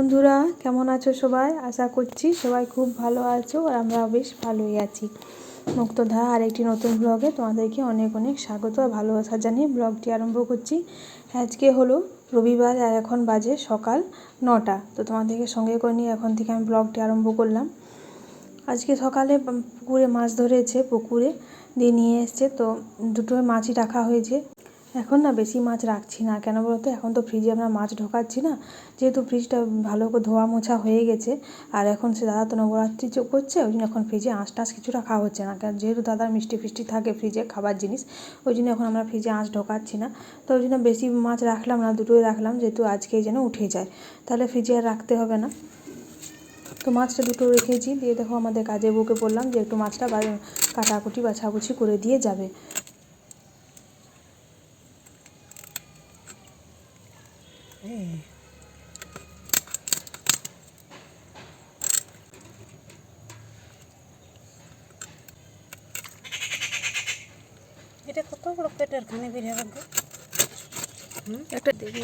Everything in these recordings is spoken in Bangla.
বন্ধুরা, কেমন আছো সবাই? আশা করছি সবাই খুব ভালো আছো আর আমরা বেশ ভালোই আছি। মুক্তধারা আরেকটি নতুন ব্লগে তোমাদেরকে অনেক অনেক স্বাগত আর ভালোবাসা জানিয়ে ব্লগটি আরম্ভ করছি। আজকে হলো রবিবার আর এখন বাজে সকাল নটা। তো তোমাদেরকে সঙ্গে করে নিয়ে এখন থেকে আমি ব্লগটি আরম্ভ করলাম। আজকে সকালে পুকুরে মাছ ধরেছে, পুকুরে দিয়ে নিয়ে এসছে। তো দুটো মাছই রাখা হয়েছে। এখন না বেশি মাছ রাখছি না। কেন বলতো? এখন তো ফ্রিজে আমরা মাছ ঢোকাচ্ছি না। যেহেতু ফ্রিজটা ভালো করে ধোয়া মোছা হয়ে গেছে, আর এখন সে দাদা তো নবরাত্রি করছে, ওই জন্য এখন ফ্রিজে আঁশ টাঁশ কিছু রাখা হচ্ছে না। কারণ যেহেতু দাদার মিষ্টি ফিষ্টি থাকে ফ্রিজে খাবার জিনিস, ওই জন্য এখন আমরা ফ্রিজে আঁশ ঢোকাচ্ছি না। তো ওই জন্য বেশি মাছ রাখলাম না, দুটোই রাখলাম, যেহেতু আজকেই যেন উঠে যায়। তাহলে ফ্রিজে আর রাখতে হবে না। তো মাছটা দুটো রেখেছি। দিয়ে দেখো আমাদের কাজে বুকে বললাম যে একটু মাছটা কাটাকুটি বাছাবুছি করে দিয়ে যাবে এটা কত বড় পেটের খানে বেরিয়ে গেল। একটা দেখি।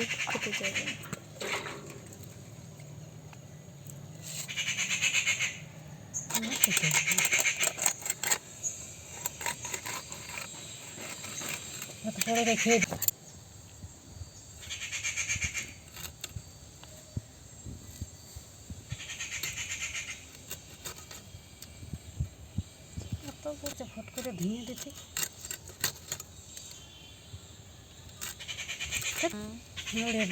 খেতে রেখে বলছে ফট করে ভেঙে দিতে নড়ে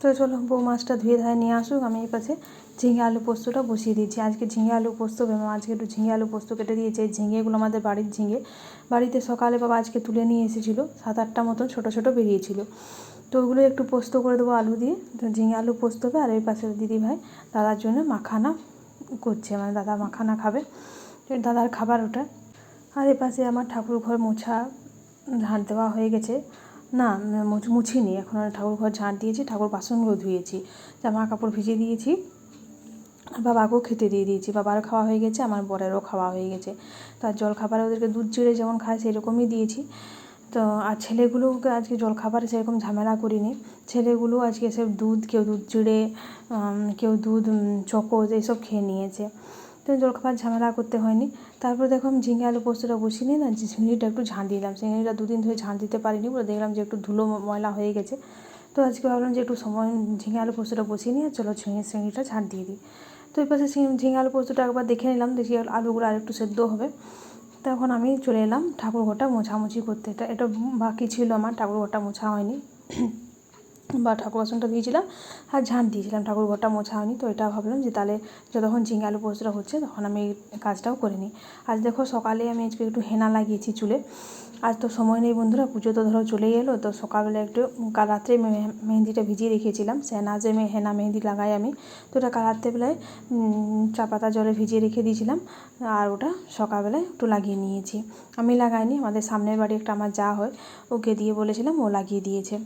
তো চলো বউ মাছটা ধুয়ে ধায়ে নিয়ে আসুক আমি এই পাশে ঝিঙে আলু পোস্তটা বসিয়ে দিয়েছি। আজকে ঝিঙে আলু পোস্ত আজকে একটু ঝিঙে আলু পোস্ত কেটে দিয়েছে। ঝিঙেগুলো আমাদের বাড়ির ঝিঙে। বাড়িতে সকালে বাবা আজকে তুলে নিয়ে এসেছিল। সাত আটটা মতন ছোটো ছোটো বেরিয়েছিল। তো ওগুলো একটু পোস্ত করে দেবো আলু দিয়ে। তো ঝিঙে আলু পোস্ত হবে আর এই পাশে দিদি ভাই দাদার জন্য মাখানা করছে। মানে দাদা মাখানা খাবে। দাদার খাবার ওটা। আর এ পাশে আমার ঠাকুর ঘর মোছা ঝাঁট দেওয়া হয়ে গেছে। না, মুছ- মুছিনি। এখন ঠাকুর ঘর ঝাঁট দিয়েছি। ঠাকুর বাসনগুলো ধুয়েছি। জামা কাপড় ভিজিয়ে দিয়েছি। বাবাকেও খেতে দিয়ে দিয়েছি। বাবারও খাওয়া হয়ে গেছে, আমার বরেরও খাওয়া হয়ে গেছে। তার জল খাবারে ওদেরকে দুধ চিড়ে যেমন খায়, সেরকমই দিয়েছি। তো, আর ছেলেগুলোকে আজকে জল খাবারে সেরকম ঝামেলা করিনি। ছেলেগুলো আজকে সব দুধ, কেউ দুধ চিড়ে কেউ দুধ চকোজ এইসব খেয়ে নিয়েছে। তো জলখাবার ঝামেলা করতে হয়নি। তারপর দেখো আমি ঝিঙে আলু পোস্তটা বসিয়ে নিয়ে না ঝিঙেটা একটু ঝাঁট দিলাম। চিংড়িটা দুদিন ধরে ঝাঁট দিতে পারিনি বলে দেখলাম যে একটু ধুলো ময়লা হয়ে গেছে। তো আজকে ভাবলাম যে একটু সময়, ঝিঙে আলু পোস্তটা বসিয়ে নিয়ে চলো ঝিঙে চিংড়িটা ঝাঁট দিয়ে দিই। তো এই পাশে ঝিঙে আলু পোস্তটা একবার দেখে নিলাম, দেখি আলুগুলো আর একটু সেদ্ধ হবে। তখন আমি চলে এলাম ঠাকুর ঘরটা মোছামুছি করতে। এটা এটা বাকি ছিল আমার ঠাকুর ঘরটা মোছা হয়নি। বা ঠাকুর বাসনটা দিয়েছিলাম আর ঝাঁট দিয়েছিলাম, ঠাকুর ঘরটা মোছা হয়নি, তো এটা ভাবলাম যে তাহলে যতক্ষণ ঝিঙে আলু পোস্তটা হচ্ছে তখন আমি কাজটাও করে নিই। আজ দেখো সকালে আমি আজকে একটু হেনা লাগিয়েছি চুলে, আজ তো সময় নেই বন্ধুরা, পুজো তো ধরো চলেই এলো, তো সকালবেলা একটু কাল রাত্রে মেহেন্দিটা ভিজিয়ে রেখেছিলাম সেনাজে মে, হেনা মেহেন্দি লাগাই আমি, তো ওটা কাল রাত্রেবেলায় চা পাতা জলে ভিজিয়ে রেখে দিয়েছিলাম, আর ওটা সকালবেলায় একটু লাগিয়ে নিয়েছি। আমি লাগাইনি, আমাদের সামনের বাড়ি একটা আমার যা হয়, ওকে দিয়ে বলেছিলাম, ও লাগিয়ে দিয়েছে।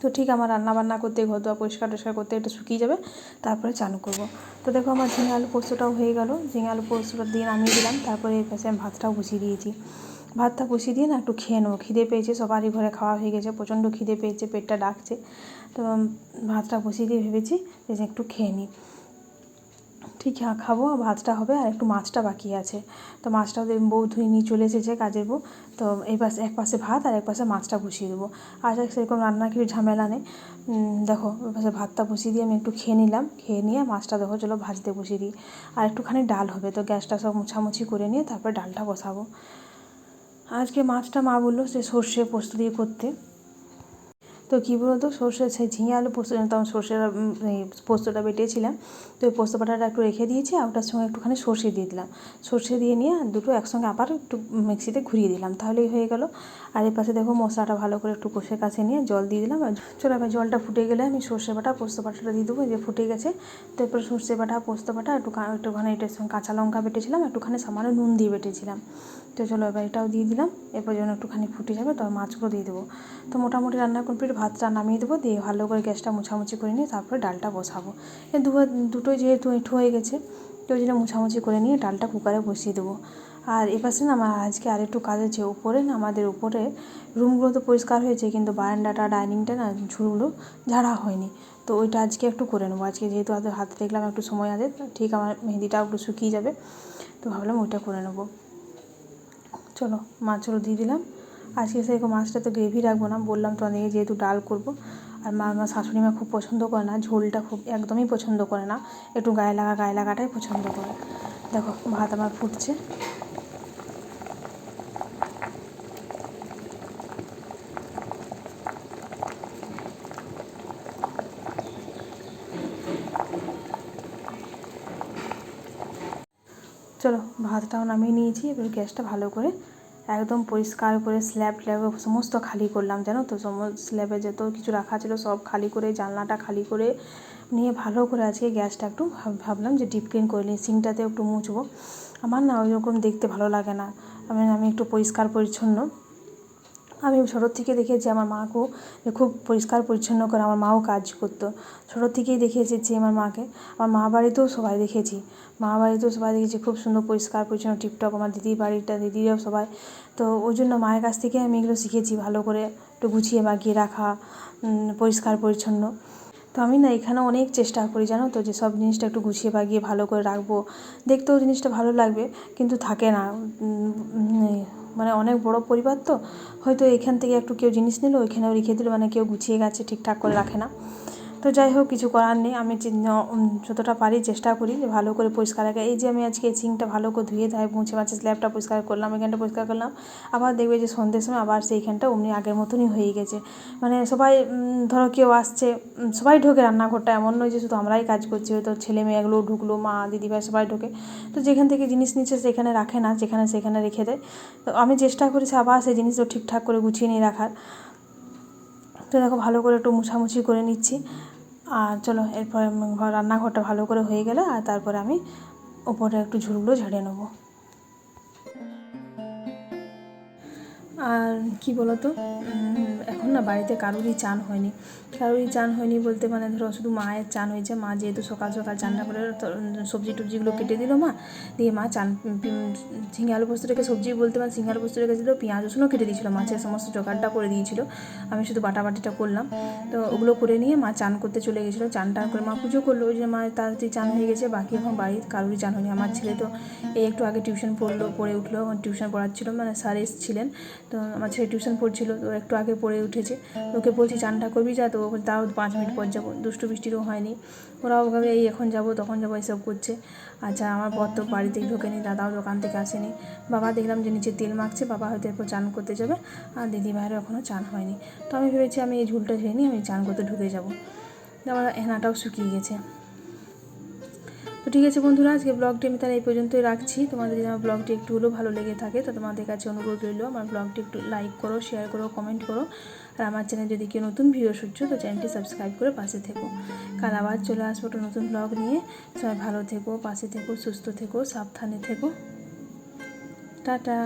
তো ঠিক আমার রান্না বান্না করতে ঘর দোয়া পরিষ্কার টরিষ্কার করতে একটু শুকিয়ে যাবে, তারপরে চালু করব। তো দেখো আমার ঝিঙে আলু পোস্তটাও হয়ে গেল। ঝিঙে আলু পোস্তটা দিয়ে নামিয়ে দিলাম, তারপরে এর পাশে আমি ভাতটাও বসিয়ে দিয়েছি। ভাতটা বসিয়ে দিয়ে না একটু খেয়ে নেব। খিদে পেয়েছে, সবারই ঘরে খাওয়া হয়ে গেছে, প্রচণ্ড খিদে পেয়েছে, পেটটা ডাকছে। তো ভাতটা বসিয়ে দিয়ে ভেবেছি যে একটু খেয়ে নিই। ঠিক হ্যাঁ খাব, ভাতটা হবে আর একটু মাছটা বাকি আছে। তো মাছটা ওদের বউ ধুয়ে নিয়ে চলে এসেছে কাজের বউ। তো এই পাশে, এক পাশে ভাত আর এক পাশে মাছটা বসিয়ে দেবো। আর সেরকম রান্নার কিছু ঝামেলা নেই। দেখো ওই পাশে ভাতটা বসিয়ে দিয়ে আমি একটু খেয়ে নিলাম। খেয়ে নিয়ে মাছটা দেখো, চলো ভাজতে বসিয়ে দিই। আর একটুখানি ডাল হবে, তো গ্যাসটা সব মুছামুছি করে নিয়ে তারপরে ডালটা বসাবো। আজকে মাছটা মা বলল সে সর্ষে পোস্ত দিয়ে করতে। তো কী বলতো? সর্ষে সেই ঝিঙে আলু পোস্ত তখন সর্ষের এই পোস্তটা বেটেছিলাম, তো ওই পোস্ত বাটাটা একটু রেখে দিয়েছি আর ওটার সঙ্গে একটুখানি সর্ষে দিয়ে দিলাম। সর্ষে দিয়ে নিয়ে দুটো একসঙ্গে আবার একটু মিক্সিতে ঘুরিয়ে দিলাম, তাহলেই হয়ে গেল। আর এর পাশে দেখো মশলাটা ভালো করে একটু কষে কাছে নিয়ে জল দিয়ে দিলাম। আর চলো এবার জলটা ফুটে গেলে আমি সর্ষে বাটা, পোস্ত বাটাটা দিয়ে দেবো যে ফুটে গেছে। তারপর সর্ষে বাটা, পোস্ত বাটা একটু একটুখানি এটার সঙ্গে কাঁচা লঙ্কা বেটেছিলাম, একটুখানি সামান্য নুন দিয়ে বেটেছিলাম। তো চলো এবার এটাও দিয়ে দিলাম। এরপর যেন একটুখানি ফুটে যাবে তবে মাছগুলো দিয়ে দেবো। তো মোটামুটি রান্না কমপ্লিট ভাতটা নামিয়ে দেবো। দিয়ে ভালো করে গ্যাসটা মোছামুছি করে নিয়ে তারপরে ডালটা বসাবো। দুটোই যেহেতু এঁঠো হয়ে গেছে, তো ওই জন্য মোছামুছি করে নিয়ে ডালটা কুকারে বসিয়ে দেবো। আর এপাশে না আমার আজকে আর একটু কাজ আছে, উপরে না আমাদের উপরে রুমগুলো তো পরিষ্কার হয়েছে, কিন্তু বারান্দাটা, ডাইনিংটা না ঝুলগুলো ঝাড়া হয়নি। তো ওইটা আজকে একটু করে নেব। আজকে যেহেতু হাতে হাতে দেখলাম একটু সময় আছে ঠিক আমার মেহেদিটাও একটু শুকিয়ে যাবে। তো ভাবলাম ওইটা করে নেব। চলো মাছগুলো দিয়ে দিলাম। আজকে সেরকম মাছটা তো গ্রেভি রাখব না, বললাম তো অনেকে যেহেতু ডাল করব। আর মা আমার শাশুড়ি মা খুব পছন্দ করে না, ঝোলটা খুব একদমই পছন্দ করে না। একটু গায়ে লাগা, গায়ে লাগাটাই পছন্দ করে। দেখো, ভাত আমার ফুটছে। চলো, ভাতটাও নামিয়ে নিয়েছি, এবার গ্যাসটা ভালো করে একদম পরিষ্কার করে স্ল্যাব ট্ল্যাব সমস্ত খালি করলাম, জানো তো? সমস্ত স্ল্যাবে যত কিছু রাখা ছিল সব খালি করে, জানলাটা খালি করে নিয়ে ভালো করে আজকে গ্যাসটা একটু ভাব- ভাবলাম যে ডিপ ক্লিন করে নিই সিঙ্কটাতে একটু মুছবো। আমার না ওই রকম দেখতে ভালো লাগে না। আমি আমি একটু পরিষ্কার পরিচ্ছন্ন। আমি ছোটোর থেকে দেখেছি আমার মাকেও খুব পরিষ্কার, পরিচ্ছন্ন করে আমার মাও কাজ করতো। ছোটোর থেকেই দেখে এসেছি আমার মাকে, আমার মা বাড়িতেও সবাই দেখেছি। মা বাড়িতেও সবাই দেখেছি, খুব সুন্দর, পরিষ্কার, পরিচ্ছন্ন, টিপটপ আমার দিদির বাড়িটা, দিদিরাও সবাই। তো ওই জন্য মায়ের কাছ থেকে আমি এগুলো শিখেছি, ভালো করে একটু গুছিয়ে বাগিয়ে রাখা পরিষ্কার, পরিচ্ছন্ন। তো আমি না এখানে অনেক চেষ্টা করি, জানো তো, যে সব জিনিসটা একটু গুছিয়ে বাগিয়ে ভালো করে রাখব। দেখতেও জিনিসটা ভালো লাগবে, কিন্তু থাকে না। মানে অনেক বড় পরিবার তো, হয়তো এখান থেকে একটু কেউ জিনিস নিল ওইখানেও রেখে দিল মানে কেউ গুছিয়ে গেছে, ঠিকঠাক করে রাখে না। তো যাই হোক, কিছু করার নেই। আমি যতটা পারি চেষ্টা করি যে ভালো করে পরিষ্কার রাখা। এই যে আমি আজকে সিঙ্কটা ভালো করে ধুয়ে ধায় মুছে মাছে স্ল্যাবটা পরিষ্কার করলাম, এখানটা পরিষ্কার করলাম। আবার দেখবে যে সন্ধ্যের সময় আবার সেইখানটা অমনি আগের মতনই হয়ে গেছে। মানে সবাই ধরো কেউ আসছে সবাই ঢোকে রান্নাঘরটা। এমন নয় যে শুধু আমরাই কাজ করছি, হয়তো ছেলে মেয়েগুলো ঢুকলো, মা দিদিভাই সবাই ঢোকে। তো যেখান থেকে জিনিস নিচ্ছে সেখানে রাখে না, যেখানে সেখানে রেখে দেয়। তো আমি চেষ্টা করেছি আবার সেই জিনিসটা ঠিকঠাক করে গুছিয়ে নিয়ে রাখার। তো দেখো ভালো করে একটু মুছামুছি করে নিচ্ছি। আর চলো, এরপর রান্নাঘরটা ভালো করে হয়ে গেলে আর তারপরে আমি ওপরে একটু ঝুলগুলো ঝেড়ে নেব। আর কি বলো তো এখন না বাড়িতে কারোরই চান হয়নি। কারোরই চান হয়নি বলতে মানে ধরো শুধু মায়ের চান হয়েছে। মা যেহেতু সকাল সকাল চানটা করে সবজি টবজিগুলো কেটে দিল মা। দিয়ে মা চান ঝিঙে আলু পোস্ত রেখে সবজি বলতে মানে ঝিঙে আলু পোস্ত রেখেছিল পেঁয়াজ রসুনও কেটে দিয়েছিল মাছের সমস্ত জোগাড়টা করে দিয়েছিল, আমি শুধু বাটাবাটিটা করলাম। তো ওগুলো করে নিয়ে মা চান করতে চলে গেছিল। চান টান করে মা পুজো করল। ওই যে মা তাড়াতাড়ি চান হয়ে গেছে, বাকি এখন বাড়ির কারোরই চান হয়নি। আমার ছেলে তো এই একটু আগে টিউশন পড়ল, পড়ে উঠল। টিউশন পড়াচ্ছিল। মানে স্যার এসেছিলেন। তো আমার ছেলে টিউশন পড়ছিল, তো একটু আগে পড়ে উঠেছে। ওকে বলছি চানটা করবি যা? তো তাও পাঁচ মিনিট পর যাব। দুষ্টু বৃষ্টিরও হয়নি। ওরাও ভাবে, এই এখন যাব, তখন যাব, এসব করছে। আচ্ছা আমার বর তো বাড়িতেই ঢোকেনি, দাদাও দোকান থেকে আসেনি। বাবা দেখলাম যে নিচে তেল মাখছে, বাবা হয়তো এরপর চান করতে যাবে। আর দিদি ভাইয়েরও এখনও চান হয়নি। তো আমি ভেবেছি আমি এই ঝুলটা খেয়ে নিই আমি চান করতে ঢুকে যাব। আমার হেনাটাও শুকিয়ে গেছে। ঠিক আছে বন্ধুরা আজকে ব্লগটি আমি তাহলে এই পর্যন্তই রাখছি। তোমাদের যদি আমার ব্লগটি একটু হলেও ভালো লেগে থাকে, তো তোমাদের কাছে অনুরোধ রইল, আমার ব্লগটি একটু লাইক করো শেয়ার করো কমেন্ট করো। আর আমার চ্যানেল যদি কেউ নতুন ভিডিও শুনছো, তো চ্যানেলটি সাবস্ক্রাইব করে পাশে থেকো। কাল আবার চলে আসব একটা নতুন ব্লগ নিয়ে। সবাই ভালো থেকো, পাশে থেকো, সুস্থ থেকো, সাবধানে থেকো। টাটা।